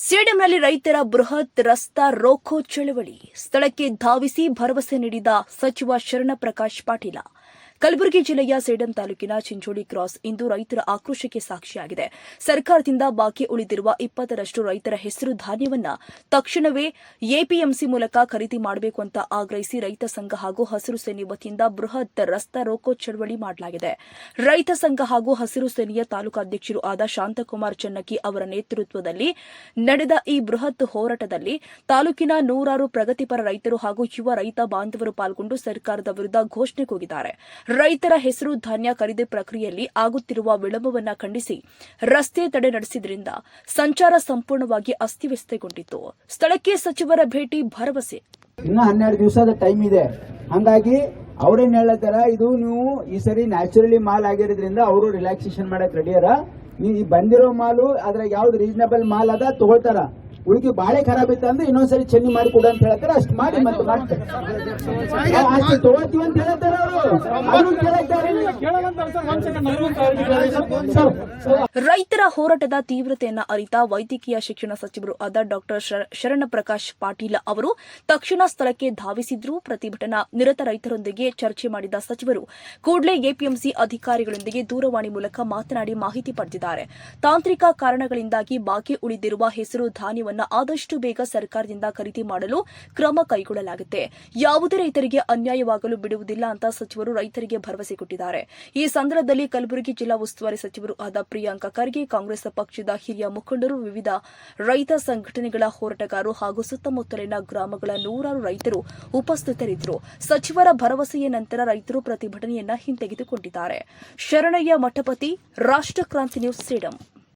ಸೇಡಂನಲ್ಲಿ ರೈತರ ಬೃಹತ್ ರಸ್ತಾ ರೋಕೋ ಚಳವಳಿ ಸ್ಥಳಕ್ಕೆ ಧಾವಿಸಿ ಭರವಸೆ ನೀಡಿದ ಸಚಿವ ಶರಣಪ್ರಕಾಶ್ ಪಾಟೀಲ. ಕಲಬುರಗಿ ಜಿಲ್ಲೆಯ ಸೇಡಂ ತಾಲೂಕಿನ ಚಿಂಚೋಳಿ ಕ್ರಾಸ್ ಇಂದು ರೈತರ ಆಕ್ರೋಶಕ್ಕೆ ಸಾಕ್ಷಿಯಾಗಿದೆ. ಸರ್ಕಾರದಿಂದ ಬಾಕಿ ಉಳಿದಿರುವ ಇಪ್ಪತ್ತರಷ್ಟು ರೈತರ ಹೆಸರು ಧಾನ್ಯವನ್ನ ತಕ್ಷಣವೇ ಎಪಿಎಂಸಿ ಮೂಲಕ ಖರೀದಿ ಮಾಡಬೇಕು ಅಂತ ಆಗ್ರಹಿಸಿ ರೈತ ಸಂಘ ಹಾಗೂ ಹಸಿರು ಸೇನೆ ವತಿಯಿಂದ ಬೃಹತ್ ರಸ್ತಾ ರೋಕೋ ಚಳವಳಿ ಮಾಡಲಾಗಿದೆ. ರೈತ ಸಂಘ ಹಾಗೂ ಹಸಿರು ಸೇನೆಯ ತಾಲೂಕಾಧ್ಯಕ್ಷರು ಆದ ಶಾಂತಕುಮಾರ್ ಚನ್ನಕ್ಕಿ ಅವರ ನೇತೃತ್ವದಲ್ಲಿ ನಡೆದ ಈ ಬೃಹತ್ ಹೋರಾಟದಲ್ಲಿ ತಾಲೂಕಿನ ನೂರಾರು ಪ್ರಗತಿಪರ ರೈತರು ಹಾಗೂ ಯುವ ರೈತ ಬಾಂಧವರು ಪಾಲ್ಗೊಂಡು ಸರ್ಕಾರದ ವಿರುದ್ಧ ಘೋಷಣೆ ಕೂಗಿದ್ದಾರೆ. ರೈತರ ಹೆಸರು ಧಾನ್ಯ ಖರೀದಿ ಪ್ರಕ್ರಿಯೆಯಲ್ಲಿ ಆಗುತ್ತಿರುವ ವಿಳಂಬವನ್ನು ಖಂಡಿಸಿ ರಸ್ತೆ ತಡೆ ನಡೆಸಿದ್ರಿಂದ ಸಂಚಾರ ಸಂಪೂರ್ಣವಾಗಿ ಅಸ್ತವ್ಯಸ್ತಗೊಂಡಿತು ಸ್ಥಳಕ್ಕೆ ಸಚಿವರ ಭೇಟಿ, ಭರವಸೆ. ಇನ್ನು ಹನ್ನೆರಡು ದಿವಸದ ಟೈಮ್ ಇದೆ. ಹಂಗಾಗಿ ಅವ್ರೇನ್ ಹೇಳತ್ತಾರ ಇದು ನೀವು ಈ ಸರಿ ನ್ಯಾಚುರಲಿ ಮಾಲ್ ಆಗಿರೋದ್ರಿಂದ ಅವರು ರಿಲ್ಯಾಕ್ಸೇಷನ್ ಮಾಡಕ್ ರೆಡಿಯರ ಈ ಬಂದಿರೋ ಮಾಲು ಅದ್ರಾಗ ಯಾವ್ದು ರೀಸನಬಲ್ ಮಾಲ್ ಅದ, ತಗೊಳ್ತಾರ. ಉಳಿಕೆ ಬಾಳೆ ಖರಾಬ್ ಇತ್ತು ಅಂದ್ರೆ ಇನ್ನೊಂದ್ಸರಿ ಚೆನ್ನಿ ಮಾಡಿ ಕೊಡು ಅಂತ ಹೇಳ್ತಾರೆ ಅಷ್ಟು ಮಾಡಿ ಮತ್ತೆ ಮಾಡ್ತಾರೆ. ತಗೋತೀವಿ ಅಂತ ಹೇಳ್ತಾರೆ ರೈತರ ಹೋರಾಟದ ತೀವ್ರತೆಯನ್ನ ಅರಿತ ವೈದ್ಯಕೀಯ ಶಿಕ್ಷಣ ಸಚಿವರು ಆದ ಡಾಕ್ಟರ್ ಶರಣ ಪ್ರಕಾಶ್ ಪಾಟೀಲ್ ಅವರು ತಕ್ಷಣ ಸ್ಥಳಕ್ಕೆ ಧಾವಿಸಿದ್ರು. ಪ್ರತಿಭಟನಾ ನಿರತ ರೈತರೊಂದಿಗೆ ಚರ್ಚೆ ಮಾಡಿದ ಸಚಿವರು ಕೂಡಲೇ ಎಪಿಎಂಸಿ ಅಧಿಕಾರಿಗಳೊಂದಿಗೆ ದೂರವಾಣಿ ಮೂಲಕ ಮಾತನಾಡಿ ಮಾಹಿತಿ ಪಡೆದಿದ್ದಾರೆ. ತಾಂತ್ರಿಕ ಕಾರಣಗಳಿಂದಾಗಿ ಬಾಕಿ ಉಳಿದಿರುವ ಹೆಸರು ಧಾನ್ಯವನ್ನ ಆದಷ್ಟು ಬೇಗ ಸರ್ಕಾರದಿಂದ ಖರೀದಿ ಮಾಡಲು ಕ್ರಮ ಕೈಗೊಳ್ಳಲಾಗುತ್ತೆ. ಯಾವುದೇ ರೈತರಿಗೆ ಅನ್ಯಾಯವಾಗಲು ಬಿಡುವುದಿಲ್ಲ ಅಂತ ಸಚಿವರು ರೈತರಿಗೆ ಭರವಸೆ ಕೊಟ್ಟಿದ್ದಾರೆ. ಈ ಸಂದರ್ಭದಲ್ಲಿ ಕಲಬುರಗಿ ಜಿಲ್ಲಾ ಉಸ್ತುವಾರಿ ಸಚಿವರು ಆದ ಪ್ರಿಯಾಂಕ ಖರ್ಗೆ, ಕಾಂಗ್ರೆಸ್ ಪಕ್ಷದ ಹಿರಿಯ ಮುಖಂಡರು, ವಿವಿಧ ರೈತ ಸಂಘಟನೆಗಳ ಹೋರಾಟಗಾರರು ಹಾಗೂ ಸುತ್ತಮುತ್ತಲಿನ ಗ್ರಾಮಗಳ ನೂರಾರು ರೈತರು ಉಪಸ್ಥಿತರಿದ್ದರು. ಸಚಿವರ ಭರವಸೆಯ ನಂತರ ರೈತರು ಪ್ರತಿಭಟನೆಯನ್ನ ಹಿಂತೆಗೆದುಕೊಂಡಿದ್ದಾರೆ. ಶರಣಯ್ಯ ಮಠಪತಿ ರಾಷ್ಟ್ರಕ್ರಾಂತಿ ನ್ಯೂಸ್ ಸೇಡಂ.